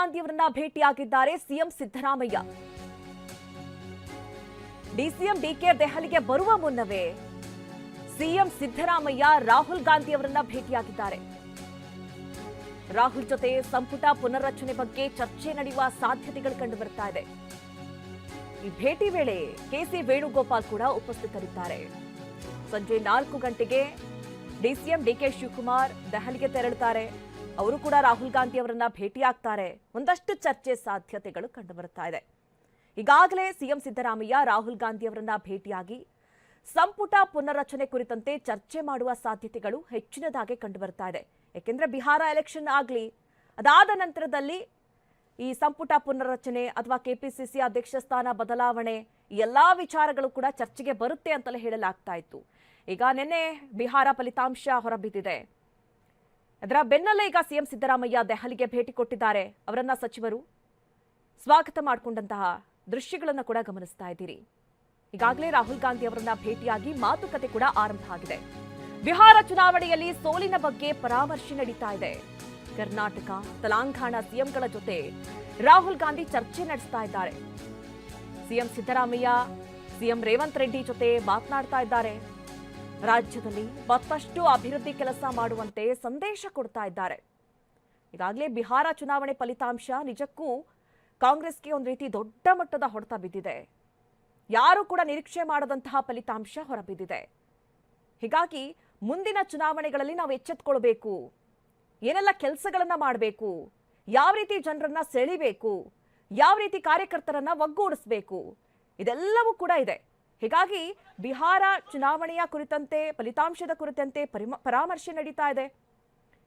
ಗಾಂಧಿಯವರನ್ನ ಭೇಟಿಯಾಗಿದ್ದಾರೆ CM Siddaramaiah DCM DK ದೆಹಲಿಗೆ ಬರುವ ಮುನ್ನವೇ ಸಿಎಂ ಸಿದ್ದರಾಮಯ್ಯ ರಾಹುಲ್ ಗಾಂಧಿ ಅವರನ್ನ ಭೇಟಿಯಾಗಿದ್ದಾರೆ ರಾಹುಲ್ ಜೊತೆ ಸಂಪುಟ ಪುನರ್ರಚನೆ ಬಗ್ಗೆ ಚರ್ಚೆ ನಡೆಯುವ ಸಾಧ್ಯತೆಗಳು ಕಂಡು ಬರ್ತಾ ಇದೆ ಈ ಭೇಟಿ ವೇಳೆ ಕೆಸಿ ವೇಣುಗೋಪಾಲ್ ಕೂಡ ಉಪಸ್ಥಿತರಿದ್ದಾರೆ. ಸಂಜೆ ನಾಲ್ಕು ಗಂಟೆಗೆ ಡಿಸಿಎಂ ಡಿಕೆ ಶಿವಕುಮಾರ್ ದೆಹಲಿಗೆ ತೆರಳುತ್ತಾರೆ. ಅವರು ಕೂಡ ರಾಹುಲ್ ಗಾಂಧಿ ಅವರನ್ನ ಭೇಟಿಯಾಗ್ತಾರೆ. ಒಂದಷ್ಟು ಚರ್ಚೆ ಸಾಧ್ಯತೆಗಳು ಕಂಡುಬರುತ್ತಾ ಬರ್ತಾ ಇದೆ. ಈಗಾಗಲೇ ಸಿಎಂ ಸಿದ್ದರಾಮಯ್ಯ ರಾಹುಲ್ ಗಾಂಧಿ ಅವರನ್ನ ಭೇಟಿಯಾಗಿ ಸಂಪುಟ ಪುನರ್ರಚನೆ ಕುರಿತಂತೆ ಚರ್ಚೆ ಮಾಡುವ ಸಾಧ್ಯತೆಗಳು ಹೆಚ್ಚಿನದಾಗಿ ಕಂಡುಬರ್ತಾ ಇದೆ. ಏಕೆಂದರೆ ಬಿಹಾರ ಎಲೆಕ್ಷನ್ ಆಗಲಿ, ಅದಾದ ನಂತರದಲ್ಲಿ ಈ ಸಂಪುಟ ಪುನರ್ರಚನೆ ಅಥವಾ ಕೆಪಿಸಿಸಿ ಅಧ್ಯಕ್ಷ ಸ್ಥಾನ ಬದಲಾವಣೆ ಎಲ್ಲಾ ವಿಚಾರಗಳು ಕೂಡ ಚರ್ಚೆಗೆ ಬರುತ್ತೆ ಅಂತಲೇ ಹೇಳಲಾಗ್ತಾ ಇತ್ತು. ಈಗ ನಿನ್ನೆ ಬಿಹಾರ ಫಲಿತಾಂಶ ಹೊರಬಿದ್ದಿದೆ. ಅದರ ಬೆನ್ನಲ್ಲೇ ಈಗ ಸಿಎಂ ಸಿದ್ದರಾಮಯ್ಯ ದೆಹಲಿಗೆ ಭೇಟಿ ಕೊಟ್ಟಿದ್ದಾರೆ. ಅವರನ್ನ ಸಚಿವರು ಸ್ವಾಗತ ಮಾಡಿಕೊಂಡಂತಹ ದೃಶ್ಯಗಳನ್ನು ಕೂಡ ಗಮನಿಸ್ತಾ ಇದ್ದೀರಿ. ಈಗಾಗಲೇ ರಾಹುಲ್ ಗಾಂಧಿ ಅವರನ್ನ ಭೇಟಿಯಾಗಿ ಮಾತುಕತೆ ಕೂಡ ಆರಂಭ ಆಗಿದೆ. ಬಿಹಾರ ಚುನಾವಣೆಯಲ್ಲಿ ಸೋಲಿನ ಬಗ್ಗೆ ಪರಾಮರ್ಶೆ ನಡೀತಾ ಇದೆ. ಕರ್ನಾಟಕ, ತೆಲಂಗಾಣ ಸಿಎಂಗಳ ಜೊತೆ ರಾಹುಲ್ ಗಾಂಧಿ ಚರ್ಚೆ ನಡೆಸ್ತಾ ಇದ್ದಾರೆ. ಸಿಎಂ ಸಿದ್ದರಾಮಯ್ಯ, ಸಿಎಂ ರೇವಂತ್ ರೆಡ್ಡಿ ಜೊತೆ ಮಾತನಾಡ್ತಾ ಇದ್ದಾರೆ. ರಾಜ್ಯದಲ್ಲಿ ಮತ್ತಷ್ಟು ಅಭಿವೃದ್ಧಿ ಕೆಲಸ ಮಾಡುವಂತೆ ಸಂದೇಶ ಕೊಡ್ತಾ ಇದ್ದಾರೆ. ಈಗಾಗಲೇ ಬಿಹಾರ ಚುನಾವಣೆ ಫಲಿತಾಂಶ ನಿಜಕ್ಕೂ ಕಾಂಗ್ರೆಸ್ಗೆ ಒಂದು ರೀತಿ ದೊಡ್ಡ ಮಟ್ಟದ ಹೊಡೆತ ಬಿದ್ದಿದೆ. ಯಾರು ಕೂಡ ನಿರೀಕ್ಷೆ ಮಾಡದಂತಹ ಫಲಿತಾಂಶ ಹೊರಬಿದ್ದಿದೆ. ಹೀಗಾಗಿ ಮುಂದಿನ ಚುನಾವಣೆಗಳಲ್ಲಿ ನಾವು ಎಚ್ಚೆತ್ಕೊಳ್ಬೇಕು. ಏನೆಲ್ಲ ಕೆಲಸಗಳನ್ನು ಮಾಡಬೇಕು. ಯಾವ ರೀತಿ ಜನರನ್ನ ಸೆಳಿಬೇಕು. ಯಾವ ರೀತಿ ಕಾರ್ಯಕರ್ತರನ್ನ ಒಗ್ಗೂಡಿಸ್ಬೇಕು. ಇದೆಲ್ಲವೂ ಕೂಡ ಇದೆ. ಹೀಗಾಗಿ ಬಿಹಾರ ಚುನಾವಣೆಯ ಕುರಿತಂತೆ, ಫಲಿತಾಂಶದ ಕುರಿತಂತೆ ಪರಿಮ- ಪರಾಮರ್ಶೆ ನಡೀತಾ ಇದೆ.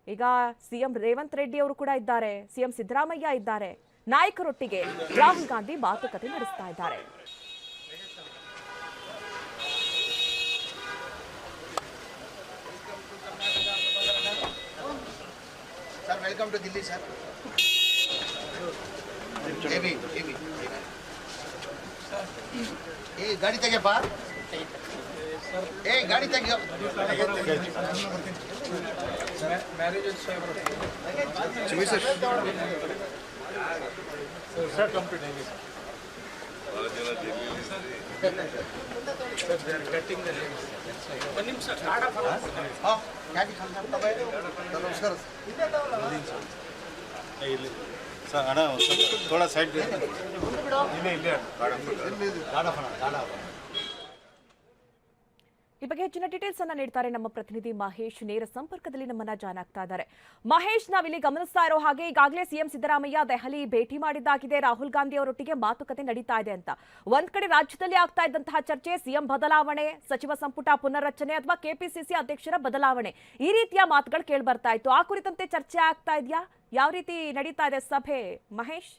ಈಗ ಸಿಎಂ ರೇವಂತ್ ರೆಡ್ಡಿ ಅವರು ಕೂಡ ಇದ್ದಾರೆ, ಸಿಎಂ ಸಿದ್ದರಾಮಯ್ಯ ಇದ್ದಾರೆ. ನಾಯಕರೊಟ್ಟಿಗೆ ರಾಹುಲ್ ಗಾಂಧಿ ಮಾತುಕತೆ ನಡೆಸ್ತಾ ಇದ್ದಾರೆ. ವೆಲ್ಕಮ್ ಟು ದಿಲ್ಲಿ ಸರ್ ಏ ಗಾಡಿ ತೆಗೆಯಪ್ಪ ಏ ಗಾಡಿ ತೆಗಿಯೋ ಹಾಂ ಗಾಡಿ ನಮಸ್ಕಾರ ಇಲ್ಲಿ ಸರ್ ಅಣ್ಣ ಒಂದು ಸ್ವಲ್ಪ சார் ஆனால் தோட சைடு இல்லை இல்லை. ಈ ಬಗ್ಗೆ ಹೆಚ್ಚಿನ ಡೀಟೇಲ್ಸ್ ಅನ್ನ ನೀಡ್ತಾರೆ ನಮ್ಮ ಪ್ರತಿನಿಧಿ ಮಹೇಶ್. ನೇರ ಸಂಪರ್ಕದಲ್ಲಿ ನಮ್ಮನ್ನ ಜಾಯ್ನ್ ಆಗ್ತಾ ಇದ್ದಾರೆ. ಮಹೇಶ್ ನಾವಿಲ್ಲಿ ಗಮನಿಸ್ತಾ ಇರೋ ಹಾಗೆ ಈಗಾಗಲೇ ಸಿಎಂ ಸಿದ್ದರಾಮಯ್ಯ ದೆಹಲಿ ಭೇಟಿ ಮಾಡಿದ್ದಾಗಿದೆ. ರಾಹುಲ್ ಗಾಂಧಿ ಅವರೊಟ್ಟಿಗೆ ಮಾತುಕತೆ ನಡೀತಾ ಇದೆ ಅಂತ. ಒಂದ್ ಕಡೆ ರಾಜ್ಯದಲ್ಲಿ ಆಗ್ತಾ ಇದ್ದಂತಹ ಚರ್ಚೆ ಸಿಎಂ ಬದಲಾವಣೆ, ಸಚಿವ ಸಂಪುಟ ಪುನರ್ರಚನೆ ಅಥವಾ ಕೆಪಿಸಿಸಿ ಅಧ್ಯಕ್ಷರ ಬದಲಾವಣೆ, ಈ ರೀತಿಯ ಮಾತುಗಳು ಕೇಳಿ ಬರ್ತಾ ಇತ್ತು. ಆ ಕುರಿತಂತೆ ಚರ್ಚೆ ಆಗ್ತಾ ಇದೆಯಾ? ಯಾವ ರೀತಿ ನಡೀತಾ ಇದೆ ಸಭೆ, ಮಹೇಶ್?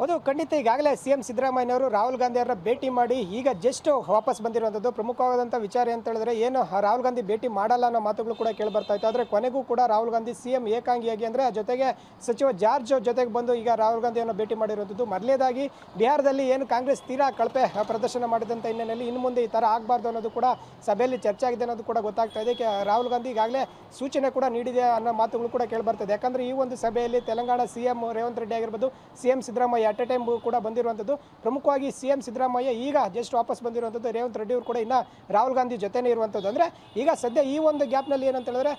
ಹೌದು, ಖಂಡಿತ. ಈಗಾಗಲೇ ಸಿ ಎಂ ಸಿದ್ದರಾಮಯ್ಯವರು ರಾಹುಲ್ ಗಾಂಧಿ ಅವರ ಭೇಟಿ ಮಾಡಿ ಈಗ ಜಸ್ಟ್ ವಾಪಸ್ ಬಂದಿರುವಂಥದ್ದು ಪ್ರಮುಖವಾದಂಥ ವಿಚಾರ ಅಂತ ಹೇಳಿದ್ರೆ ಏನು ರಾಹುಲ್ ಗಾಂಧಿ ಭೇಟಿ ಮಾಡಲ್ಲ ಅನ್ನೋ ಮಾತುಗಳು ಕೂಡ ಕೇಳಿ ಬರ್ತಾ ಇತ್ತು. ಆದರೆ ಕೊನೆಗೂ ಕೂಡ ರಾಹುಲ್ ಗಾಂಧಿ ಸಿ ಎಂ ಏಕಾಂಗಿಯಾಗಿ ಅಂದರೆ ಜೊತೆಗೆ ಸಚಿವ ಜಾರ್ಜ್ ಜೊತೆಗೆ ಬಂದು ಈಗ ರಾಹುಲ್ ಗಾಂಧಿಯನ್ನು ಭೇಟಿ ಮಾಡಿರುವಂಥದ್ದು. ಮೊದಲೇದಾಗಿ ಬಿಹಾರದಲ್ಲಿ ಏನು ಕಾಂಗ್ರೆಸ್ ತೀರಾ ಕಳಪೆ ಪ್ರದರ್ಶನ ಮಾಡಿದಂಥ ಹಿನ್ನೆಲೆಯಲ್ಲಿ ಇನ್ನು ಮುಂದೆ ಈ ಥರ ಆಗಬಾರ್ದು ಅನ್ನೋದು ಕೂಡ ಸಭೆಯಲ್ಲಿ ಚರ್ಚೆ ಆಗಿದೆ ಅನ್ನೋದು ಕೂಡ ಗೊತ್ತಾಗ್ತಾ ಇದೆ. ರಾಹುಲ್ ಗಾಂಧಿ ಈಗಾಗಲೇ ಸೂಚನೆ ಕೂಡ ನೀಡಿದೆ ಅನ್ನೋ ಮಾತುಗಳು ಕೂಡ ಕೇಳಿ ಬರ್ತದೆ. ಯಾಕಂದ್ರೆ ಈ ಒಂದು ಸಭೆಯಲ್ಲಿ ತೆಲಂಗಾಣ ಸಿ ರೇವಂತ್ ರೆಡ್ಡಿ ಆಗಿರ್ಬೋದು C M Siddaramaiah at a time ಕೂಡ ಬಂದಿರುವಂಥದ್ದು. ಪ್ರಮುಖವಾಗಿ ಸಿ ಎಂ ಸಿದ್ದರಾಮಯ್ಯ ಈಗ ಜಸ್ಟ್ ವಾಪಸ್ ಬಂದಿರುವಂಥದ್ದು. ರೇವಂತ್ ರೆಡ್ಡಿ ಅವರು ಕೂಡ ಇನ್ನ ರಾಹುಲ್ ಗಾಂಧಿ ಜೊತೆನೇ ಇರುವಂಥದ್ದು. ಅಂದರೆ ಈಗ ಸದ್ಯ ಈ ಒಂದು ಗ್ಯಾಪ್ನಲ್ಲಿ ಏನಂತ ಹೇಳಿದ್ರೆ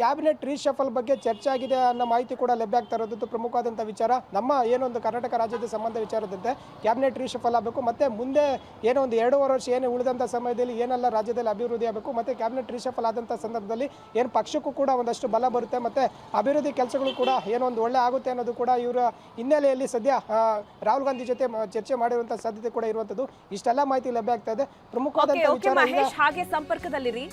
ಕ್ಯಾಬಿನೆಟ್ ರೀಶಫಲ್ ಬಗ್ಗೆ ಚರ್ಚೆ ಆಗಿದೆ ಅನ್ನೋ ಮಾಹಿತಿ ಕೂಡ ಲಭ್ಯ ಆಗ್ತಾ ಇರೋದು ಪ್ರಮುಖವಾದಂಥ ವಿಚಾರ. ನಮ್ಮ ಏನೊಂದು ಕರ್ನಾಟಕ ರಾಜ್ಯದ ಸಂಬಂಧ ವಿಚಾರದಂತೆ ಕ್ಯಾಬಿನೆಟ್ ರೀಶಫಲ್ ಆಗಬೇಕು, ಮತ್ತೆ ಮುಂದೆ ಏನೋ ಒಂದು ಎರಡೂವರೆ ವರ್ಷ ಏನು ಉಳಿದಂಥ ಸಮಯದಲ್ಲಿ ಏನೆಲ್ಲ ರಾಜ್ಯದಲ್ಲಿ ಅಭಿವೃದ್ಧಿ ಆಗಬೇಕು, ಮತ್ತೆ ಕ್ಯಾಬಿನೆಟ್ ರೀಶಫಲ್ ಆದಂಥ ಸಂದರ್ಭದಲ್ಲಿ ಏನು ಪಕ್ಷಕ್ಕೂ ಕೂಡ ಒಂದಷ್ಟು ಬಲ ಬರುತ್ತೆ, ಮತ್ತೆ ಅಭಿವೃದ್ಧಿ ಕೆಲಸಗಳು ಕೂಡ ಏನೋ ಒಂದು ಒಳ್ಳೆ ಆಗುತ್ತೆ ಅನ್ನೋದು ಕೂಡ ಇವರ ಹಿನ್ನೆಲೆಯಲ್ಲಿ ಸದ್ಯ ರಾಹುಲ್ ಗಾಂಧಿ ಜೊತೆ ಚರ್ಚೆ ಮಾಡಿರುವಂತಹ ಸಾಧ್ಯತೆ ಕೂಡ ಇರುವಂತದ್ದು. ಇಷ್ಟೆಲ್ಲ ಮಾಹಿತಿ ಲಭ್ಯ ಆಗ್ತಾ ಇದೆ. ಪ್ರಮುಖವಾದಂತಹ ಹಾಗೆ ಸಂಪರ್ಕದಲ್ಲಿರಿ.